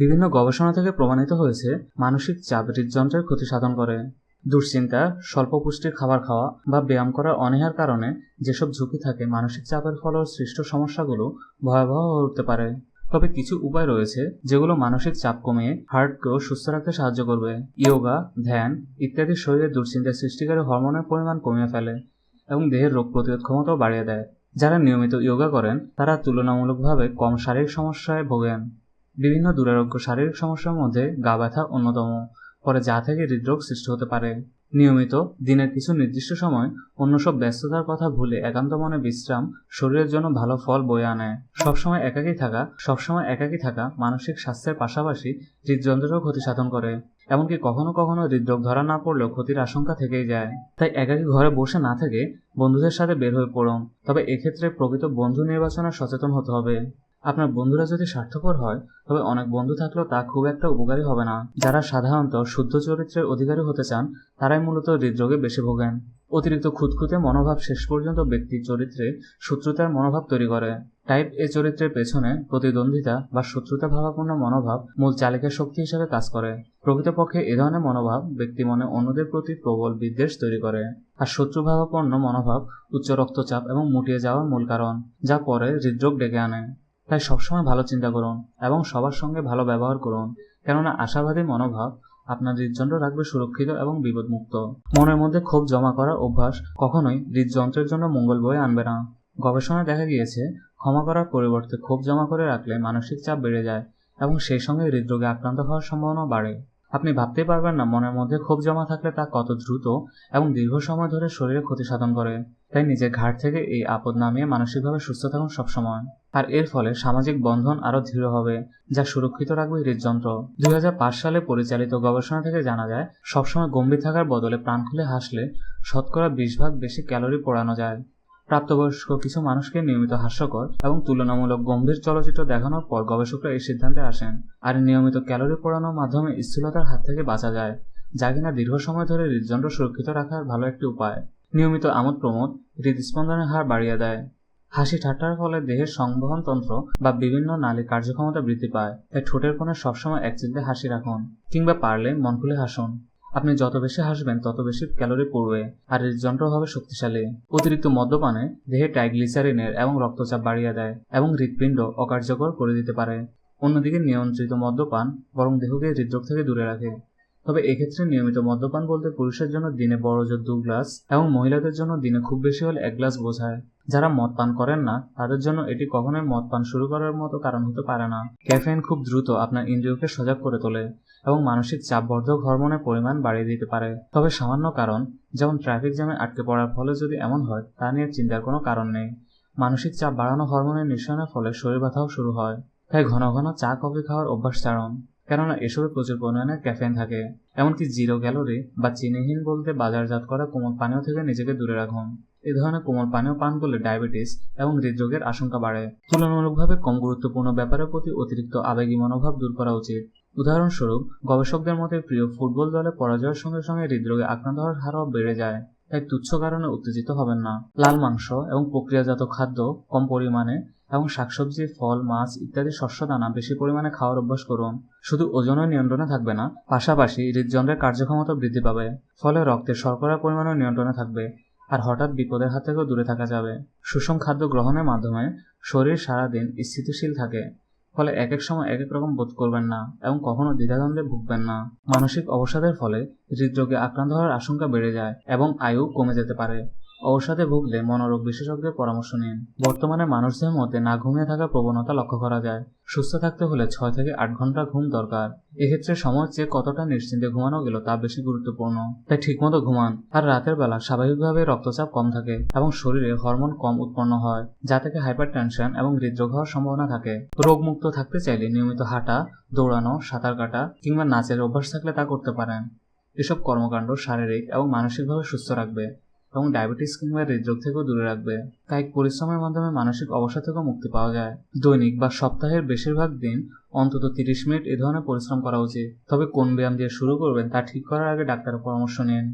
বিভিন্ন গবেষণা থেকে প্রমাণিত হয়েছে মানসিক চাপ হৃদযন্ত্রের ক্ষতি সাধন করে। দুশ্চিন্তা, স্বল্প পুষ্টির খাবার খাওয়া বা ব্যায়াম করার অনীহার কারণে যেসব ঝুঁকি থাকে, মানসিক চাপের ফলে সৃষ্ট সমস্যাগুলো ভয়াবহ হয়ে উঠতে পারে। তবে কিছু উপায় রয়েছে যেগুলো মানসিক চাপ কমিয়ে হার্টকেও সুস্থ রাখতে সাহায্য করবে। ইয়োগা, ধ্যান ইত্যাদি শরীরে দুশ্চিন্তা সৃষ্টিকারী হরমোনের পরিমাণ কমিয়ে ফেলে এবং দেহের রোগ প্রতিরোধ ক্ষমতাও বাড়িয়ে দেয়। যারা নিয়মিত ইয়োগা করেন, তারা তুলনামূলকভাবে কম শারীরিক সমস্যায় ভোগেন। বিভিন্ন দুরারোগ্য শারীরিক সমস্যার মধ্যে গা ব্যথা অন্যতম, পরে যা থেকে হৃদরোগ সৃষ্টি হতে পারে। নিয়মিত দিনের কিছু নির্দিষ্ট সময় অন্য সব ব্যস্ততার কথা ভুলে একান্ত মনে বিশ্রাম শরীরের জন্য ভালো ফল বয়ে আনে। সবসময় একাকী থাকা, সবসময় একাকী থাকা মানসিক স্বাস্থ্যের পাশাপাশি হৃদযন্ত্রেরও ক্ষতি সাধন করে। এমনকি কখনো কখনো হৃদরোগ ধরা না পড়লেও ক্ষতির আশঙ্কা থেকেই যায়। তাই একাকী ঘরে বসে না থেকে বন্ধুদের সাথে বের হয়ে পড়ুন। তবে এক্ষেত্রে প্রকৃত বন্ধু নির্বাচনে সচেতন হতে হবে। আপনার বন্ধুরা যদি স্বার্থপর হয়, তবে অনেক বন্ধু থাকলেও তা খুব একটা উপকারী হবে না। যারা সাধারণত শুদ্ধ চরিত্রের অধিকারী হতে চান, তারাই মূলত হৃদরোগে বেশি ভোগেন। অতিরিক্ত খুঁতখুঁতে মনোভাব শেষ পর্যন্ত ব্যক্তির চরিত্রে শত্রুতার মনোভাব তৈরি করে। টাইপ এ চরিত্রের পেছনে প্রতিদ্বন্দ্বিতা বা শত্রুতা ভাবাপূর্ণ মনোভাব মূল চালিকা শক্তি হিসেবে কাজ করে। প্রকৃতপক্ষে এ ধরনের মনোভাব ব্যক্তি মনে অন্যদের প্রতি প্রবল বিদ্বেষ তৈরি করে। আর শত্রুভাবাপন্ন মনোভাব উচ্চ রক্তচাপ এবং মুটিয়ে যাওয়ার মূল কারণ, যা পরে হৃদরোগ ডেকে আনে। তাই সবসময় ভালো চিন্তা করুন এবং সবার সঙ্গে ভালো ব্যবহার করুন, কেননা আশাবাদী মনোভাব আপনার হৃদযন্ত্র রাখবে সুরক্ষিত এবং বিপদমুক্ত। মনের মধ্যে ক্ষোভ জমা করার অভ্যাস কখনোই হৃদযন্ত্রের জন্য মঙ্গল বয়ে আনবে না। গবেষণায় দেখা গিয়েছে, ক্ষমা করার পরিবর্তে ক্ষোভ জমা করে রাখলে মানসিক চাপ বেড়ে যায় এবং সেই সঙ্গে হৃদরোগে আক্রান্ত হওয়ার সম্ভাবনা বাড়ে। আপনি ভাবতেই পারবেন না, মনের মধ্যে ক্ষোভ জমা থাকলে তা কত দ্রুত এবং দীর্ঘ সময় ধরে শরীরে ক্ষতি সাধন করে। তাই নিজের ঘাট থেকে এই আপদ নামিয়ে মানসিকভাবে সুস্থ থাকুন সবসময়। আর এর ফলে সামাজিক বন্ধন আরও দৃঢ় হবে, যা সুরক্ষিত রাখবে হৃদযন্ত্র দুই হাজার পাঁচ সালে পরিচালিত গবেষণা থেকে জানা যায়, সবসময় গম্ভীর থাকার বদলে প্রাণ খুলে হাসলে শতকরা বিশ ভাগ বেশি ক্যালোরি পোড়ানো যায়। প্রাপ্তবয়স্ক কিছু মানুষকে নিয়মিত হাস্যকর এবং তুলনামূলক গম্ভীর চলচ্চিত্র দেখানোর পর গবেষকরা এই সিদ্ধান্তে আসেন। আর নিয়মিত ক্যালোরি পোড়ানোর মাধ্যমে স্থূলতার হাত থেকে বাঁচা যায়, যা কিনা দীর্ঘ সময় ধরে হৃদযন্ত্র সুরক্ষিত রাখার ভালো একটি উপায়। নিয়মিত আমোদ প্রমোদ হৃদস্পন্দনের হার বাড়িয়ে দেয়। হাসি ঠাট্টার ফলে দেহের সংবহন তন্ত্র বা বিভিন্ন নালী কার্যক্ষমতা বৃদ্ধি পায়। তাই ঠোঁটের কোণে সবসময় এক চিন্তে হাসি রাখুন কিংবা পারলে মন খুলে হাসুন। আপনি যত বেশি হাসবেন, তত বেশি ক্যালোরি পড়বে আর হৃদযন্ত্র হবে শক্তিশালী। অতিরিক্ত মদ্যপানে দেহে ট্রাইগ্লিসারিনের এবং রক্তচাপ বাড়িয়ে দেয় এবং হৃৎপিণ্ড অকার্যকর করে দিতে পারে। অন্যদিকে নিয়ন্ত্রিত মদ্যপান বরং দেহকে হৃদরোগ থেকে দূরে রাখে। তবে এক্ষেত্রে নিয়মিত মদ্যপান বলতে পুরুষের জন্য দিনে বড় জোর দু গ্লাস এবং মহিলাদের জন্য দিনে খুব বেশি হলে এক গ্লাস বোঝায়। যারা মদ পান করেন না, তাদের জন্য এটি কখনোই মদ পান শুরু করার মতো কারণ হতে পারে না। ক্যাফেইন খুব দ্রুত আপনার ইন্দ্রিয়কে সজাগ করে তোলে এবং মানসিক চাপবর্ধক হরমোনের পরিমাণ বাড়িয়ে দিতে পারে। তবে সামান্য কারণ, যেমন ট্রাফিক জ্যামে আটকে পড়ার ফলে যদি এমন হয়, তা নিয়ে চিন্তার কোনো কারণ নেই। মানসিক চাপ বাড়ানো হরমোনের নিঃসরণের ফলে শরীর ব্যথাও শুরু হয়। তাই ঘন ঘন চা, কফি খাওয়ার অভ্যাস ছাড়ুন কেননা এসবে প্রচুর পরিমাণে ক্যাফেইন থাকে। এমনকি জিরো ক্যালোরি বা চিনিহীন বলতে বাজারজাত করা কোমল পানীয় থেকে নিজেকে দূরে রাখুন। এ ধরনের কোমল পানীয় পান করলে ডায়াবেটিস এবং হৃদরোগের আশঙ্কা বাড়ে। তুলনামূলকভাবে কম গুরুত্বপূর্ণ ব্যাপারের প্রতি অতিরিক্ত আবেগী মনোভাব দূর করা উচিত। উদাহরণস্বরূপ, গবেষকদের মতে প্রিয় ফুটবল দলে পরাজয়ের সঙ্গে সঙ্গে হৃদরোগে আক্রান্ত হওয়ার হারও বেড়ে যায়। তাই তুচ্ছ কারণে উত্তেজিত হবেন না। লাল মাংস এবং প্রক্রিয়াজাত খাদ্য কম পরিমাণে এবং শাকসবজি, ফল, মাছ ইত্যাদি শস্য, দানা বেশি পরিমাণে খাওয়ার অভ্যাস করুন। শুধু ওজনের নিয়ন্ত্রণে থাকবে না, পাশাপাশি হৃদযন্ত্রের কার্যক্ষমতা বৃদ্ধি পাবে। ফলে রক্তের শর্করার পরিমাণও নিয়ন্ত্রণে থাকবে আর হঠাৎ বিপদের হাত থেকেও দূরে থাকা যাবে। সুষম খাদ্য গ্রহণের মাধ্যমে শরীর সারাদিন স্থিতিশীল থাকে, ফলে এক এক সময় এক এক রকম বোধ করবেন না এবং কখনো দ্বিধাদ্বন্দ্বে ভুগবেন না। মানসিক অবসাদের ফলে হৃদরোগে আক্রান্ত হওয়ার আশঙ্কা বেড়ে যায় এবং আয়ু কমে যেতে পারে। অবসাদে ভুগলে মনোরোগ বিশেষজ্ঞের পরামর্শ নিন। বর্তমানে মানুষদের মধ্যে না ঘুমিয়ে থাকার প্রবণতা লক্ষ্য করা যায়। সুস্থ থাকতে হলে ছয় থেকে আট ঘণ্টা ঘুম দরকার। এক্ষেত্রে সময় চেয়ে কতটা নিশ্চিন্তে ঘুমানো গেল তা বেশি গুরুত্বপূর্ণ। তাই ঠিকমতো ঘুমান। আর রাতের বেলা স্বাভাবিকভাবে রক্তচাপ কম থাকে এবং শরীরে হরমোন কম উৎপন্ন হয়, যা থেকে হাইপার টেনশন এবং হৃদরোগ হওয়ার সম্ভাবনা থাকে। রোগমুক্ত থাকতে চাইলে নিয়মিত হাঁটা, দৌড়ানো, সাঁতার কাটা কিংবা নাচের অভ্যাস থাকলে তা করতে পারেন। এসব কর্মকাণ্ড শারীরিক এবং মানসিকভাবে সুস্থ রাখবে। এবং ডায়াবেটিস কিংবা হৃদরোগ থেকেও দূরে রাখবে। তাই পরিশ্রমের মাধ্যমে মানসিক অবসাদ থেকেও মুক্তি পাওয়া যায়। দৈনিক বা সপ্তাহের বেশিরভাগ দিন অন্তত তিরিশ মিনিট এ ধরনের পরিশ্রম করা উচিত। তবে কোন ব্যায়াম দিয়ে শুরু করবেন তা ঠিক করার আগে ডাক্তারের পরামর্শ নিন।